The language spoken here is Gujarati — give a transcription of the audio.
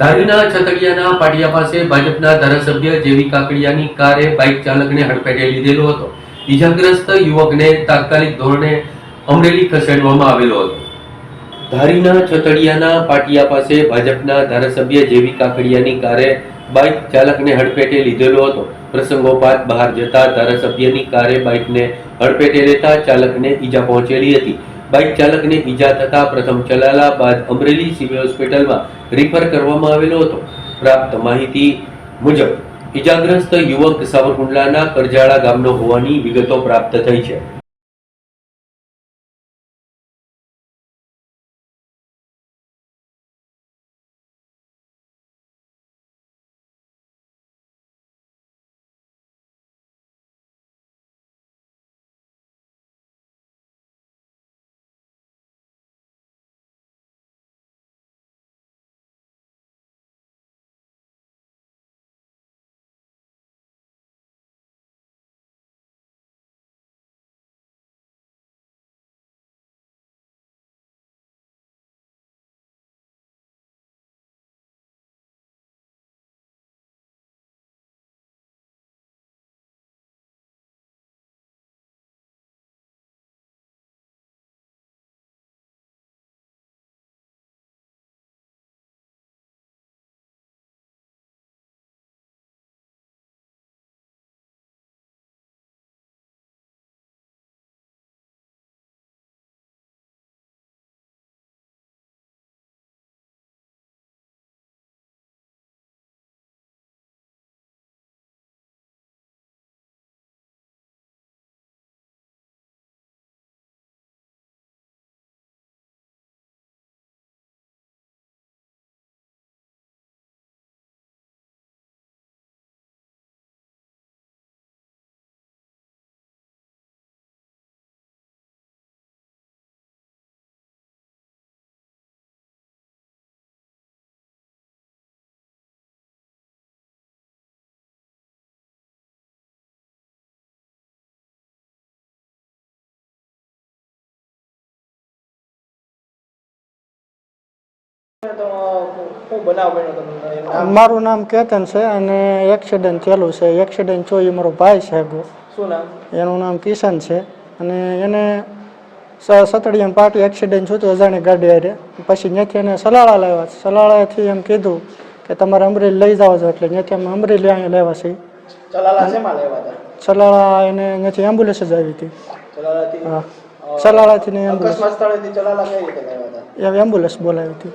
ધારીના છતડિયાના પાટિયા પાસે ભાજપના ધારાસભ્ય જેવી કાકડિયાની કારે બાઇક ચાલકને હડફેટે લીધેલો હતો. ઈજાગ્રસ્ત યુવકને તાત્કાલિક ધોરણે અમરેલી ખસેડવામાં આવેલો હતો. ધારીના છતડિયાના પાટિયા પાસે ભાજપના ધારાસભ્ય જેવી કાકડિયાની કારે બાઇક ચાલકને હડફેટે લીધેલો હતો. પ્રસંગોપાત બહાર જતા ધારાસભ્યની કારે બાઇકને હડફેટે લેતા ચાલકને ઈજા પહોંચેલી હતી. બાઇક ચાલકને ઈજા થતા પ્રથમ ચલાલા બાદ અમરેલી સિવિલ હોસ્પિટલમાં રિફર કરવામાં આવેલો હતો. પ્રાપ્ત માહિતી મુજબ ઇજાગ્રસ્ત યુવક સાવરકુંડલાના કરજાળા ગામનો હોવાની વિગતો પ્રાપ્ત થઈ છે. મારું નામ કેતન છે અને એક્સિડન્ટ થયેલું છે. એક્સિડન્ટ થયો એ મારો ભાઈ છે એનું નામ કિશન છે. અને એને સ- પાટી પાર્ટી એક્સિડન્ટ થયું હતું અજાણી ગાડી હારે. પછી ત્યાંથી એને સલાળા લાવ્યા સલાળાથી એમ કીધું કે તમારે અમરેલી લઈ જાઓ છો એટલે ત્યાંથી અમે અમરેલી અહીંયા લેવા છે. હતા? સલાળા એને ત્યાંથી એમ્બ્યુલન્સ જ આવી હતી. હા. સલાળાથી એમ્બ્યુલન્સ એમ્બ્યુલન્સ બોલાવી હતી.